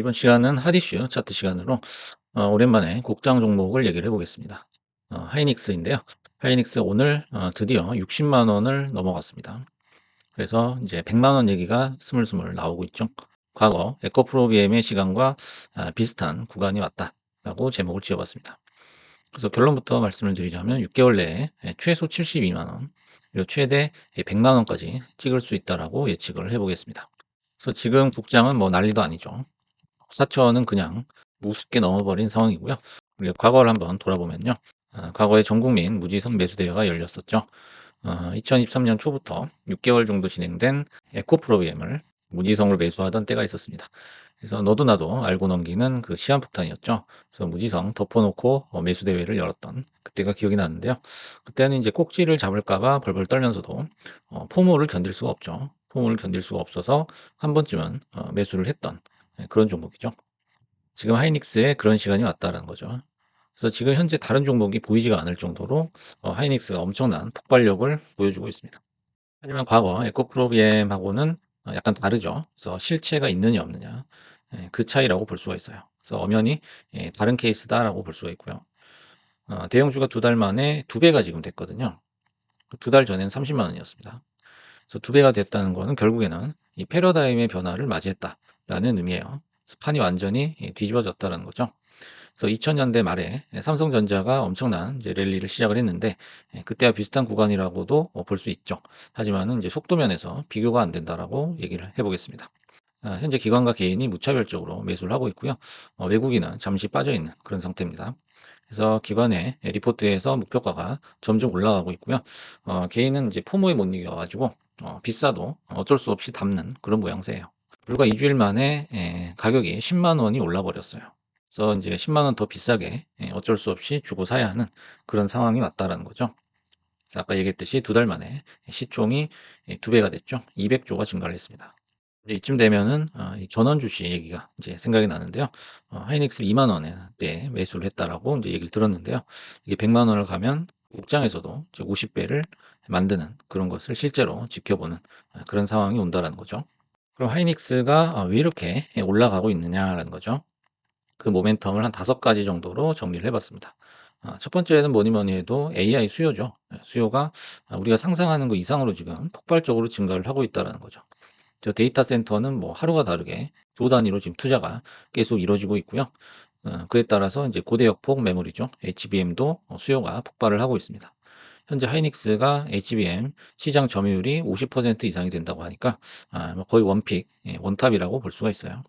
이번 시간은 핫이슈 차트 시간으로 어, 오랜만에 곡장 종목을 얘기를 해보겠습니다. 어, 하이닉스인데요. 하이닉스 오늘 어, 드디어 60만 원을 넘어갔습니다. 그래서 이제 100만 원 얘기가 스물스물 나오고 있죠. 과거 에코프로비엠의 시간과 아, 비슷한 구간이 왔다라고 제목을 지어봤습니다. 그래서 결론부터 말씀을 드리자면 6개월 내에 최소 72만 원, 그리고 최대 100만 원까지 찍을 수 있다라고 예측을 해보겠습니다. 그래서 지금 국장은 뭐 난리도 아니죠. 4천은 그냥 우습게 넘어버린 상황이고요. 우리가 과거를 한번 돌아보면요. 아, 과거에 전국민 무지성 매수대회가 열렸었죠. 어, 2023년 초부터 6개월 정도 진행된 에코 프로비엠을 무지성을 매수하던 때가 있었습니다. 그래서 너도 나도 알고 넘기는 그 시한폭탄이었죠. 그래서 무지성 덮어놓고 어, 매수 대회를 열었던 그때가 기억이 나는데요. 그때는 이제 꼭지를 잡을까봐 벌벌 떨면서도 어, 포모를 견딜 수가 없죠. 포모를 견딜 수가 없어서 한 번쯤은 어, 매수를 했던 네, 그런 종목이죠. 지금 하이닉스에 그런 시간이 왔다는 거죠. 그래서 지금 현재 다른 종목이 보이지가 않을 정도로 어, 하이닉스가 엄청난 폭발력을 보여주고 있습니다. 하지만 과거 에코프로비엠하고는 어, 약간 다르죠. 그래서 실체가 있느냐 없느냐 예, 그 차이라고 볼 수가 있어요. 그래서 엄연히 예, 다른 케이스다라고 볼 수가 있고요. 어, 대형주가 두 달 만에 두 배가 지금 됐거든요. 두 달 전에는 30만 원이었습니다. 그래서 두 배가 됐다는 거는 결국에는 이 패러다임의 변화를 맞이했다 라는 의미예요. 판이 완전히 예, 뒤집어졌다는 거죠. 그래서 2000년대 말에 삼성전자가 엄청난 이제 랠리를 시작을 했는데 예, 그때와 비슷한 구간이라고도 어, 볼수 있죠. 하지만은 이제 속도 면에서 비교가 안 된다라고 얘기를 해보겠습니다. 아, 현재 기관과 개인이 무차별적으로 매수를 하고 있고요. 어, 외국인은 잠시 빠져 있는 그런 상태입니다. 그래서 기관의 리포트에서 목표가가 점점 올라가고 있고요. 어, 개인은 이제 포모에 못 이겨가지고 어, 비싸도 어쩔 수 없이 담는 그런 모양새예요. 불과 2주일 만에 예, 가격이 10만 원이 올라 버렸어요. 그래서 이제 10만 원 더 비싸게 예, 어쩔 수 없이 주고 사야 하는 그런 상황이 왔다라는 거죠. 아까 얘기했듯이 두 달 만에 시총이 예, 두 배가 됐죠. 200조가 증가를 했습니다. 이쯤 되면은 어, 전원 주식 얘기가 이제 생각이 나는데요. 어, 하이닉스 2만 원에 때 매수를 했다라고 이제 얘기를 들었는데요. 이게 100만 원을 가면 국장에서도 50배를 만드는 그런 것을 실제로 지켜보는 어, 그런 상황이 온다라는 거죠. 그럼 하이닉스가 어, 왜 이렇게 올라가고 있느냐라는 거죠. 그 모멘텀을 한 다섯 가지 정도로 정리를 해봤습니다. 아, 첫 번째는 뭐니 뭐니 해도 AI 수요죠. 네, 수요가 우리가 상상하는 것 이상으로 지금 폭발적으로 증가를 하고 있다는 거죠. 저 데이터 센터는 뭐 하루가 다르게 조 단위로 지금 투자가 계속 이루어지고 있고요. 어, 그에 따라서 이제 고대역폭 메모리죠. HBM도 수요가 폭발을 하고 있습니다. 현재 하이닉스가 HBM 시장 점유율이 50% 이상이 된다고 하니까 아, 뭐 거의 원픽, 예, 원탑이라고 볼 수가 있어요.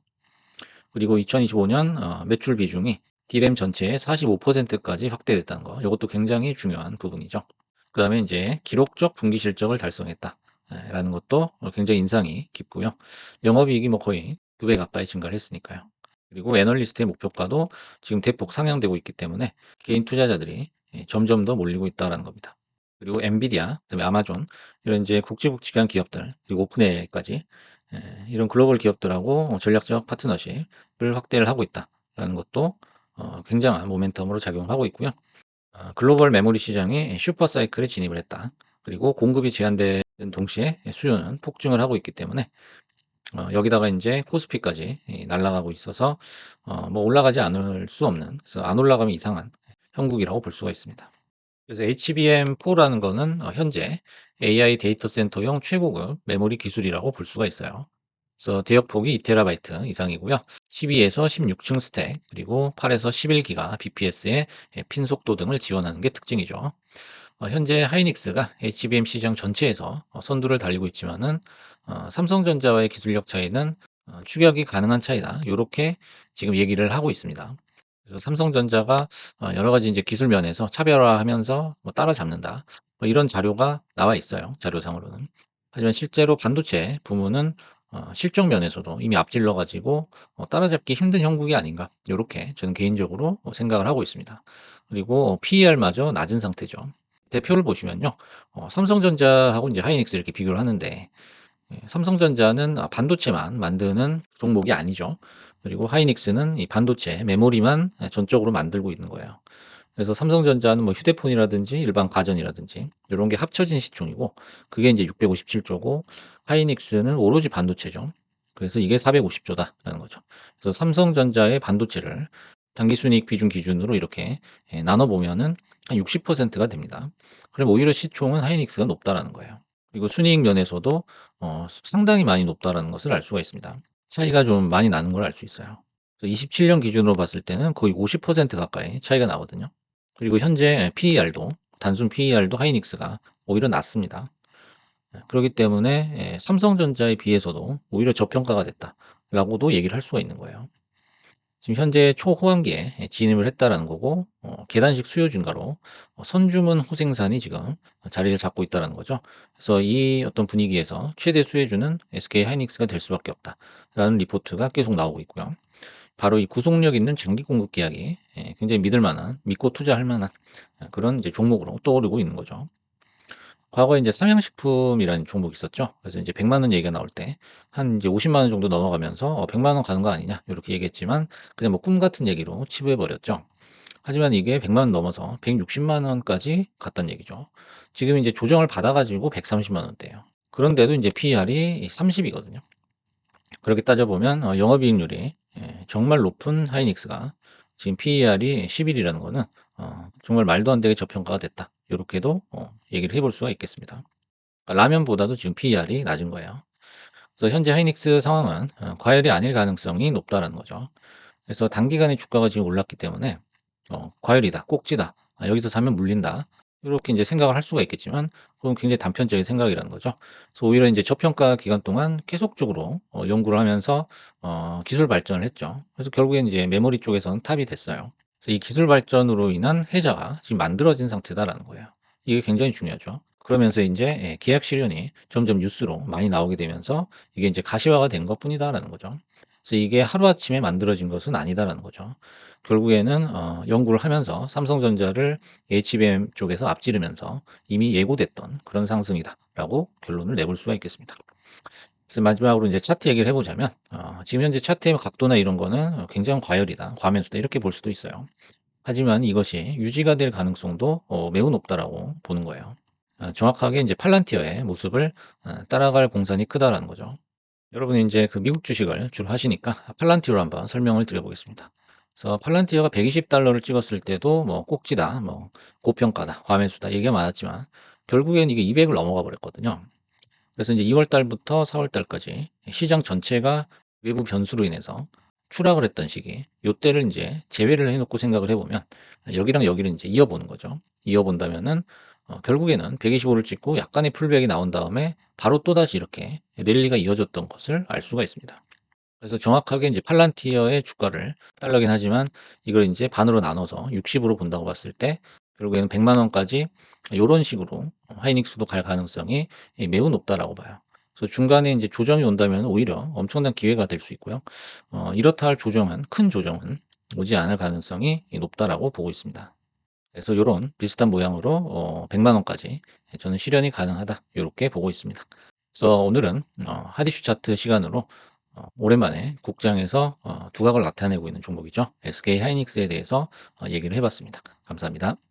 그리고 2025년 어, 매출 비중이 D램 전체의 45%까지 확대됐다는 거. 이것도 굉장히 중요한 부분이죠. 그 다음에 이제 기록적 분기 실적을 달성했다. 예, 라는 것도 굉장히 인상이 깊고요. 영업이익이 뭐 거의 두배 가까이 증가를 했으니까요. 그리고 애널리스트의 목표가도 지금 대폭 상향되고 있기 때문에 개인 투자자들이 예, 점점 더 몰리고 있다는 겁니다. 그리고 엔비디아, 그다음에 아마존 이런 이제 국제국직한 기업들 그리고 오픈AI까지 예, 이런 글로벌 기업들하고 전략적 파트너십을 확대를 하고 있다라는 것도 어, 굉장한 모멘텀으로 작용하고 있고요. 어, 글로벌 메모리 시장이 슈퍼 사이클에 진입을 했다. 그리고 공급이 제한되는 동시에 수요는 폭증을 하고 있기 때문에 어, 여기다가 이제 코스피까지 날아가고 있어서 어, 뭐 올라가지 않을 수 없는 그래서 안 올라가면 이상한 형국이라고 볼 수가 있습니다. 그래서 HBM4라는 거는 어, 현재 AI 데이터 센터용 최고급 메모리 기술이라고 볼 수가 있어요. 그래서 대역폭이 2TB 이상이고요. 12에서 16층 스택, 그리고 8에서 11기가 BPS의 핀 속도 등을 지원하는 게 특징이죠. 어, 현재 하이닉스가 HBM 시장 전체에서 어, 선두를 달리고 있지만은 삼성전자와의 기술력 차이는 추격이 가능한 차이다. 이렇게 지금 얘기를 하고 있습니다. 그래서 삼성전자가 어, 여러 가지 이제 기술 면에서 차별화하면서 뭐 따라잡는다. 뭐 이런 자료가 나와 있어요. 자료상으로는. 하지만 실제로 반도체 부문은 어, 실적 면에서도 이미 앞질러 가지고 어, 따라잡기 힘든 형국이 아닌가. 이렇게 저는 개인적으로 생각을 하고 있습니다. 그리고 PER마저 낮은 상태죠. 대표를 보시면요. 삼성전자하고 이제 하이닉스 이렇게 비교를 하는데 예, 삼성전자는 아, 반도체만 만드는 종목이 아니죠. 그리고 하이닉스는 이 반도체 메모리만 전적으로 만들고 있는 거예요. 그래서 삼성전자는 뭐 휴대폰이라든지 일반 가전이라든지 이런 게 합쳐진 시총이고 그게 이제 657조고 하이닉스는 오로지 반도체죠. 그래서 이게 450조다라는 거죠. 그래서 삼성전자의 반도체를 당기순이익 비중 기준으로 이렇게 예, 나눠 보면은 한 60%가 됩니다. 그럼 오히려 시총은 하이닉스가 높다라는 거예요. 그리고 순이익 면에서도 어, 상당히 많이 높다라는 것을 알 수가 있습니다. 차이가 좀 많이 나는 걸 알 수 있어요. 27년 기준으로 봤을 때는 거의 50% 가까이 차이가 나거든요. 그리고 현재 PER도 단순 PER도 하이닉스가 오히려 낮습니다. 예, 그렇기 때문에 예, 삼성전자에 비해서도 오히려 저평가가 됐다라고도 얘기를 할 수가 있는 거예요. 지금 현재 초호황기에 예, 진입을 했다라는 거고 어, 계단식 수요 증가로 어, 선주문 후생산이 지금 자리를 잡고 있다라는 거죠. 그래서 이 어떤 분위기에서 최대 수혜주는 SK 하이닉스가 될 수밖에 없다라는 리포트가 계속 나오고 있고요. 바로 이 구속력 있는 장기 공급 계약이 예, 굉장히 믿을 만한, 믿고 투자할 만한 그런 이제 종목으로 떠오르고 있는 거죠. 과거에 이제 삼양식품이라는 종목이 있었죠. 그래서 이제 100만 원 얘기가 나올 때 한 이제 50만 원 정도 넘어가면서 어, 100만 원 가는 거 아니냐 이렇게 얘기했지만 그냥 뭐 꿈 같은 얘기로 치부해 버렸죠. 하지만 이게 100만 원 넘어서 160만 원까지 갔단 얘기죠. 지금 이제 조정을 받아 가지고 130만 원대예요. 그런데도 이제 PER이 30 이거든요. 그렇게 따져 보면 어, 영업이익률이 예, 정말 높은 하이닉스가 지금 PER이 11이라는 거는 어, 정말 말도 안 되게 저평가가 됐다. 이렇게도 어, 얘기를 해볼 수가 있겠습니다. 라면보다도 지금 PER이 낮은 거예요. 그래서 현재 하이닉스 상황은 어, 과열이 아닐 가능성이 높다는 거죠. 그래서 단기간에 주가가 지금 올랐기 때문에 어, 과열이다, 꼭지다, 아, 여기서 사면 물린다. 이렇게 이제 생각을 할 수가 있겠지만 그건 굉장히 단편적인 생각이라는 거죠. 그래서 오히려 이제 저평가 기간 동안 계속적으로 어, 연구를 하면서 어, 기술 발전을 했죠. 그래서 결국엔 이제 메모리 쪽에서는 탑이 됐어요. 그래서 이 기술 발전으로 인한 해자가 지금 만들어진 상태다라는 거예요. 이게 굉장히 중요하죠. 그러면서 이제 예, 계약 실현이 점점 뉴스로 많이 나오게 되면서 이게 이제 가시화가 된 것 뿐이다라는 거죠. 그래서 이게 하루아침에 만들어진 것은 아니다라는 거죠. 결국에는 어, 연구를 하면서 삼성전자를 HBM 쪽에서 앞지르면서 이미 예고됐던 그런 상승이다라고 결론을 내볼 수가 있겠습니다. 그래서 마지막으로 이제 차트 얘기를 해보자면 어, 지금 현재 차트의 각도나 이런 거는 굉장히 과열이다, 과면수다 이렇게 볼 수도 있어요. 하지만 이것이 유지가 될 가능성도 어, 매우 높다라고 보는 거예요. 어, 정확하게 이제 팔란티어의 모습을 어, 따라갈 공산이 크다라는 거죠. 여러분이 이제 그 미국 주식을 주로 하시니까 팔란티어로 한번 설명을 드려보겠습니다. 그래서 팔란티어가 120달러를 찍었을 때도 뭐 꼭지다, 뭐 고평가다, 과매수다 얘기가 많았지만 결국엔 이게 200을 넘어가 버렸거든요. 그래서 이제 2월 달부터 4월 달까지 시장 전체가 외부 변수로 인해서 추락을 했던 시기, 요때를 이제 제외를 해놓고 생각을 해보면 여기랑 여기를 이제 이어보는 거죠. 이어본다면은 어, 결국에는 125를 찍고 약간의 풀백이 나온 다음에 바로 또다시 이렇게 랠리가 이어졌던 것을 알 수가 있습니다. 그래서 정확하게 이제 팔란티어의 주가를 달러긴 하지만 이걸 이제 반으로 나눠서 60으로 본다고 봤을 때 결국에는 100만 원까지 이런 식으로 하이닉스도 갈 가능성이 매우 높다라고 봐요. 그래서 중간에 이제 조정이 온다면 오히려 엄청난 기회가 될 수 있고요. 어, 이렇다 할 조정은 큰 조정은 오지 않을 가능성이 높다라고 보고 있습니다. 그래서 이런 비슷한 모양으로 어, 100만 원까지 저는 실현이 가능하다 이렇게 보고 있습니다. 그래서 오늘은 어, 하디슈 차트 시간으로 어, 오랜만에 국장에서 어, 두각을 나타내고 있는 종목이죠. SK 하이닉스에 대해서 어, 얘기를 해봤습니다. 감사합니다.